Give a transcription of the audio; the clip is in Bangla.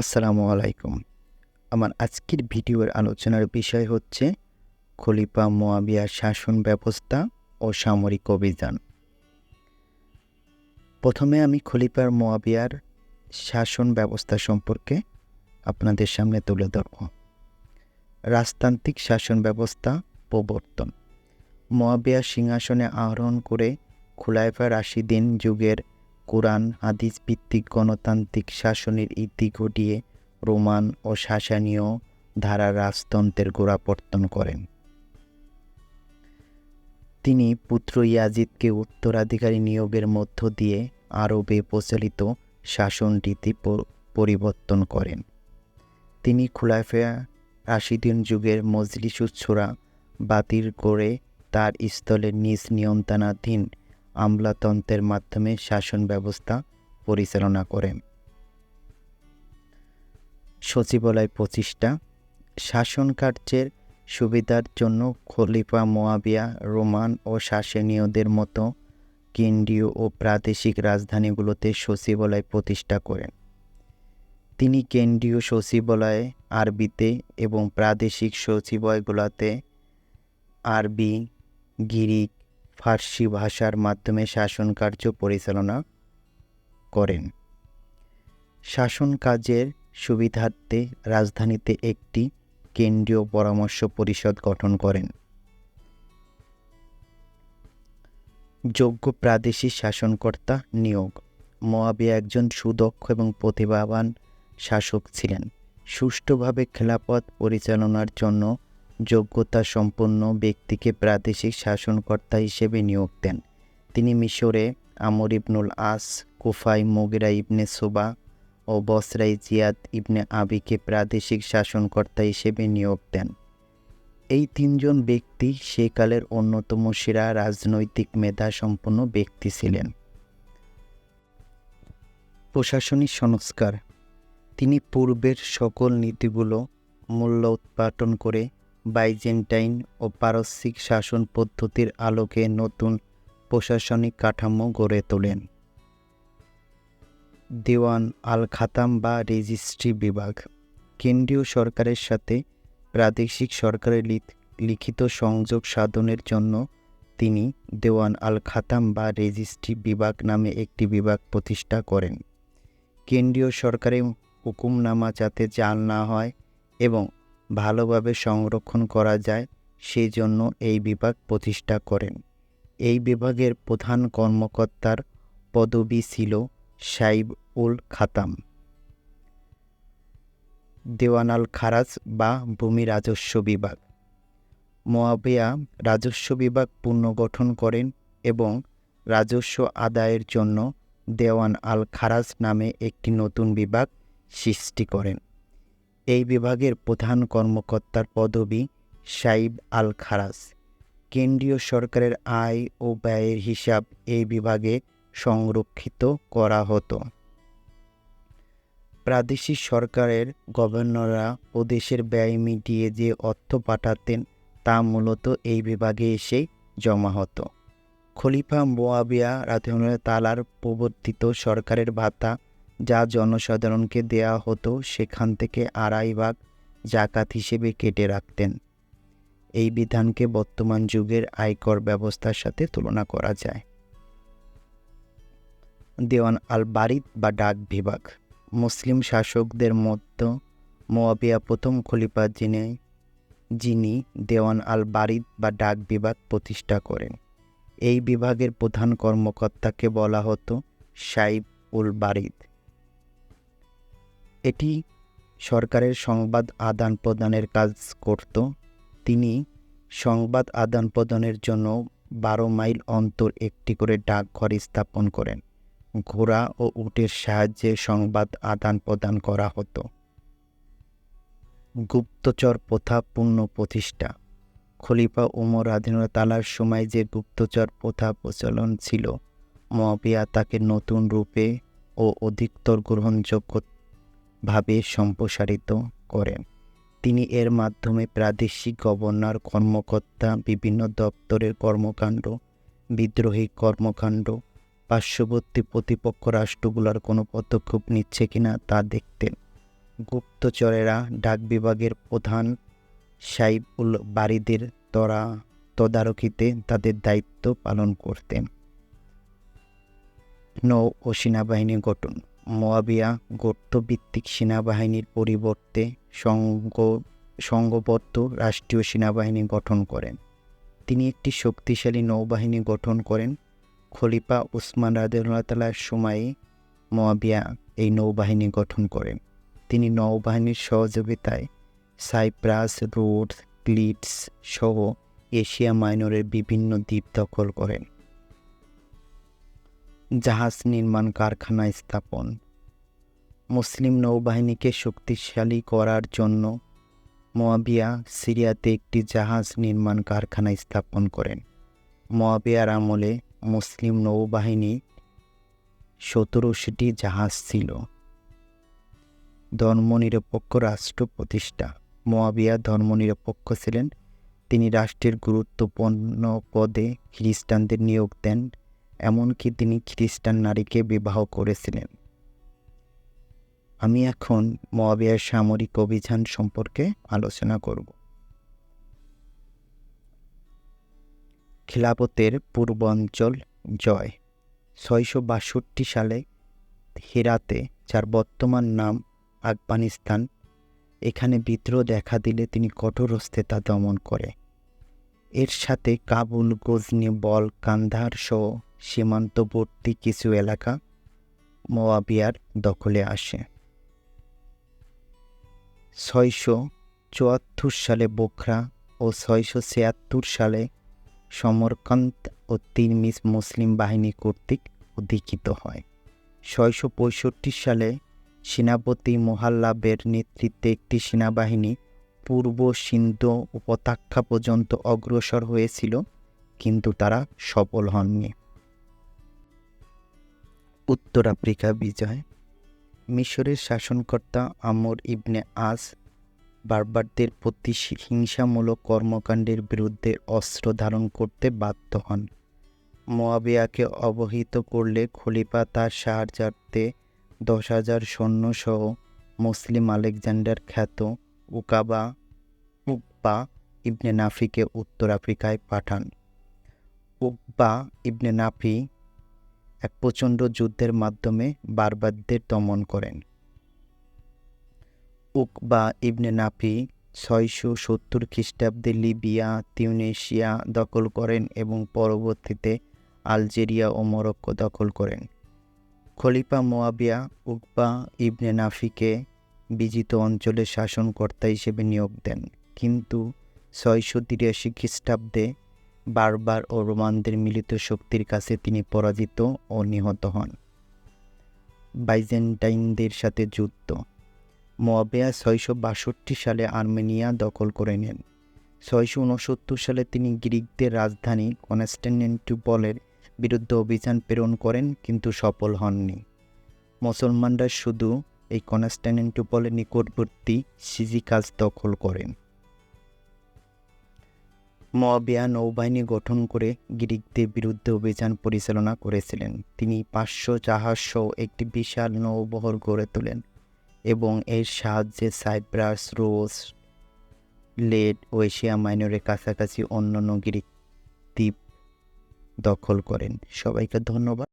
আসসালামু আলাইকুম। আমার আজকের ভিডিওর আলোচনার বিষয় হচ্ছে খলিফা মোয়াবিয়ার শাসন ব্যবস্থা ও সামরিক অভিযান। প্রথমে আমি খলিফার মোয়াবিয়ার শাসন ব্যবস্থা সম্পর্কে আপনাদের সামনে তুলে ধরব। রাজতান্ত্রিক শাসন ব্যবস্থা প্রবর্তন। মোয়াবিয়া সিংহাসনে আহরণ করে খুলাইফা রাশিদিন যুগের কোরআন, হাদিস ভিত্তিক গণতান্ত্রিক শাসনের ইতি ঘটিয়ে রোমান ও শাসানীয় ধারা রাজতন্ত্রের গোড়াপত্তন করেন। তিনি পুত্র ইয়াজিদকে উত্তরাধিকারী নিয়োগের মধ্য দিয়ে আরবে প্রচলিত শাসন রীতি পরিবর্তন করেন। তিনি খুলাফেয়া রাশিদিন যুগের মজলিসুচ্ছোরা বাতিল করে তার স্থলে নিজ নিয়ন্ত্রণাধীন আমলাতন্ত্রের মাধ্যমে শাসন ব্যবস্থা পরিচালনা করেন। সচিবালয় প্রতিষ্ঠা, শাসন কার্যের সুবিধার জন্য খলিফা মোয়াবিয়া, রোমান ও শাসনীয়দের মতো কেন্দ্রীয় ও প্রাদেশিক রাজধানীগুলোতে সচিবালয় প্রতিষ্ঠা করেন। তিনি কেন্দ্রীয় সচিবালয়ে, আরবিতে এবং প্রাদেশিক সচিবালয়গুলোতে আরবি, গিরিক ফার্সি ভাষার মাধ্যমে শাসন কার্য পরিচালনা করেন। শাসন কাজের সুবিধার্থে রাজধানীতে একটি কেন্দ্রীয় পরামর্শ পরিষদ গঠন করেন। যোগ্য প্রাদেশিক শাসনকর্তা নিয়োগ। মোয়াবিয়া একজন সুদক্ষ এবং প্রতিভাবান শাসক ছিলেন। সুষ্ঠুভাবে খেলাপথ পরিচালনার জন্য যোগ্যতা সম্পন্ন ব্যক্তিকে প্রাদেশিক শাসনকর্তা হিসেবে নিয়োগ দেন। তিনি মিশরে আমর ইবনুল আস, কুফাই মোগেরা ইবনে সোবা ও বসরাই জিয়াদ ইবনে আবিকে প্রাদেশিক শাসনকর্তা হিসেবে নিয়োগ দেন। এই তিনজন ব্যক্তি সেকালের অন্যতম সেরা রাজনৈতিক মেধা সম্পন্ন ব্যক্তি ছিলেন। প্রশাসনিক সংস্কার। তিনি পূর্বের সকল নীতিগুলো মূল্য উৎপাদন করে বাইজেন্টাইন ও পারস্যিক শাসন পদ্ধতির আলোকে নতুন প্রশাসনিক কাঠামো গড়ে তোলেন। দেওয়ান আল খাতাম বা রেজিস্ট্রি বিভাগ, কেন্দ্রীয় সরকারের সাথে প্রাদেশিক সরকারের লিখিত সংযোগ সাধনের জন্য তিনি দেওয়ান আল খাতাম বা রেজিস্ট্রি বিভাগ নামে একটি বিভাগ প্রতিষ্ঠা করেন। কেন্দ্রীয় সরকারের হুকুমনামা যাতে জাল না হয় এবং ভালোভাবে সংরক্ষণ করা যায় সেই জন্য এই বিভাগ প্রতিষ্ঠা করেন। এই বিভাগের প্রধান কর্মকর্তার পদবি ছিল সাইব উল খাতাম। দেওয়ানাল খারাজ বা ভূমি রাজস্ব বিভাগ। মোয়াবিয়া রাজস্ব বিভাগ পুনর্গঠন করেন এবং রাজস্ব আদায়ের জন্য দেওয়ান আল খারাজ নামে একটি নতুন বিভাগ সৃষ্টি করেন। এই বিভাগের প্রধান কর্মকর্তার পদবি সাইব আল খারাজ কেন্দ্রীয় সরকারের আয় ও ব্যয়ের হিসাব এই বিভাগে সংরক্ষিত করা হতো। প্রাদেশিক সরকারের গভর্নররা প্রদেশের ব্যয় মিটিয়ে যে অর্থ পাঠাতেন তা মূলত এই বিভাগে এসেই জমা হতো। খলিফা মোয়াবিয়া রাধনের তালার প্রবর্তিত সরকারের ভাতা যা জনসাধারণকে দেয়া হতো সেখান থেকে আড়াই ভাগ জাকাত হিসেবে কেটে রাখতেন। এই বিধানকে বর্তমান যুগের আয়কর ব্যবস্থার সাথে তুলনা করা যায়। দেওয়ান আল বারিদ বা ডাক বিভাগ। মুসলিম শাসকদের মধ্য মোয়াবিয়া প্রথম খলিফা যিনি যিনি দেওয়ান আল বারিদ বা ডাক বিভাগ প্রতিষ্ঠা করেন। এই বিভাগের প্রধান কর্মকর্তাকে বলা হতো সাইব উল বারিদ। এটি সরকারের সংবাদ আদান প্রদানের কাজ করত। তিনি সংবাদ আদান প্রদানের জন্য বারো মাইল অন্তর একটি করে ডাকঘর স্থাপন করেন। ঘোড়া ও উটের সাহায্যে সংবাদ আদান প্রদান করা হতো। গুপ্তচর প্রথা পূর্ণ প্রতিষ্ঠা। খলিফা উমর তালার সময় যে গুপ্তচর প্রথা প্রচলন ছিল মহাবিয়া তাকে নতুন রূপে ও অধিকতর গ্রহণযোগ্য ভাবে সম্প্রসারিত করেন তিনি এর মাধ্যমে প্রাদেশিক গভর্নর, কর্মকর্তা, বিভিন্ন দপ্তরের কর্মকাণ্ড, বিদ্রোহী কর্মকাণ্ড, পার্শ্ববর্তী প্রতিপক্ষ রাষ্ট্রগুলোর কোনো পদক্ষেপ নিচ্ছে কিনা তা দেখতেন গুপ্তচরেরা ডাক বিভাগের প্রধান সাইফুল বারিদের তরা তদারকিতে তাদের দায়িত্ব পালন করতেন। নৌ ও সেনাবাহিনী গঠন মোয়াবিয়া গোত্রভিত্তিক সেনাবাহিনীর পরিবর্তে সংঘ সংঘবদ্ধ রাষ্ট্রীয় সেনাবাহিনী গঠন করেন। তিনি একটি শক্তিশালী নৌবাহিনী গঠন করেন। খলিফা উসমান তালার সময়ে মোয়াবিয়া এই নৌবাহিনী গঠন করেন। তিনি নৌবাহিনীর সহযোগিতায় সাইপ্রাস, রোডস ক্লিটস সহ এশিয়া মাইনরের বিভিন্ন দ্বীপ দখল করেন। জাহাজ নির্মাণ কারখানা স্থাপন। মুসলিম নৌবাহিনীকে শক্তিশালী করার জন্য মোয়াবিয়া সিরিয়াতে একটি জাহাজ নির্মাণ কারখানা স্থাপন করেন। মোয়াবিয়ার আমলে মুসলিম নৌবাহিনী সতেরোশোটি জাহাজ ছিল। ধর্মনিরপেক্ষ রাষ্ট্র প্রতিষ্ঠা। মোয়াবিয়া ধর্মনিরপেক্ষ ছিলেন। তিনি রাষ্ট্রের গুরুত্বপূর্ণ পদে খ্রিস্টানদের নিয়োগ দেন। এমনকি তিনি খ্রিস্টান নারীকে বিবাহ করেছিলেন। আমি এখন মোয়াবিয়ার সামরিক অভিযান সম্পর্কে আলোচনা করব। খিলাফতের পূর্বাঞ্চল জয়। ছয়শো বাষট্টি সালে হেরাতে, যার বর্তমান নাম আফগানিস্তান, এখানে বিদ্রোহ দেখা দিলে তিনি কঠোর হস্তে তা দমন করে। এর সাথে কাবুল, গজনি, বল, কান্ধার সহ সীমান্তবর্তী কিছু এলাকা মোয়াবিয়ার দখলে আসে। ছয়শো চুয়াত্তর সালে বোখরা ও ছয়শো ছিয়াত্তর সালে সমরকান্ত ও তিরমিজ মুসলিম বাহিনী কর্তৃক অধিকৃত হয়। ছয়শো পঁয়ষট্টি সালে সেনাপতি মোহাল্লাবের নেতৃত্বে একটি সেনাবাহিনী পূর্ব সিন্ধু উপত্যকা পর্যন্ত অগ্রসর হয়েছিল, কিন্তু তারা সফল হননি। উত্তর আফ্রিকা বিজয়। মিশরের শাসনকর্তা আমর ইবনে আজ বারবারদের প্রতি হিংসামূলক কর্মকাণ্ডের বিরুদ্ধে অস্ত্র ধারণ করতে বাধ্য হন। মোয়াবিয়াকে অবহিত করলে খলিফা তার সাহায্যার্থে দশ হাজার সৈন্যসহ মুসলিম আলেকজান্ডার খ্যাত উকাবা উকবা ইবনে নাফিকে উত্তর আফ্রিকায় পাঠান। উকবা ইবনে নাফি এক প্রচণ্ড যুদ্ধের মাধ্যমে বারবারদের দমন করেন। উকবা ইবনে নাফি ছয়শো সত্তর খ্রিস্টাব্দে লিবিয়া, তিউনেশিয়া দখল করেন এবং পরবর্তীতে আলজেরিয়া ও মরক্কো দখল করেন। খলিফা মোয়াবিয়া উকবা ইবনে নাফিকে বিজিত অঞ্চলের শাসনকর্তা হিসেবে নিয়োগ দেন, কিন্তু ছয়শো তিরাশি খ্রিস্টাব্দে বারবার ও রোমানদের মিলিত শক্তির কাছে তিনি পরাজিত ও নিহত হন। বাইজেন্টাইনদের সাথে যুদ্ধ। মোয়াবিয়া ছয়শো বাষট্টি সালে আর্মেনিয়া দখল করে নেন। ছয়শো উনসত্তর সালে তিনি গ্রিকদের রাজধানী কনস্ট্যান্টিনোপলের বিরুদ্ধে অভিযান প্রেরণ করেন, কিন্তু সফল হননি। মুসলমানরা শুধু এই কনস্ট্যান্টিনোপলের নিকটবর্তী সিজিকাস দখল করেন। মোয়াবিয়া নৌবাহিনী গঠন করে গ্রিকদের বিরুদ্ধে অভিযান পরিচালনা করেছিলেন। তিনি পাঁচশো জাহাজসহ একটি বিশাল নৌবহর গড়ে তোলেন এবং এর সাহায্যে সাইপ্রাস রোস লেড ও এশিয়া মাইনরের কাছাকাছি অন্যান্য গ্রিক দ্বীপ দখল করেন। সবাইকে ধন্যবাদ।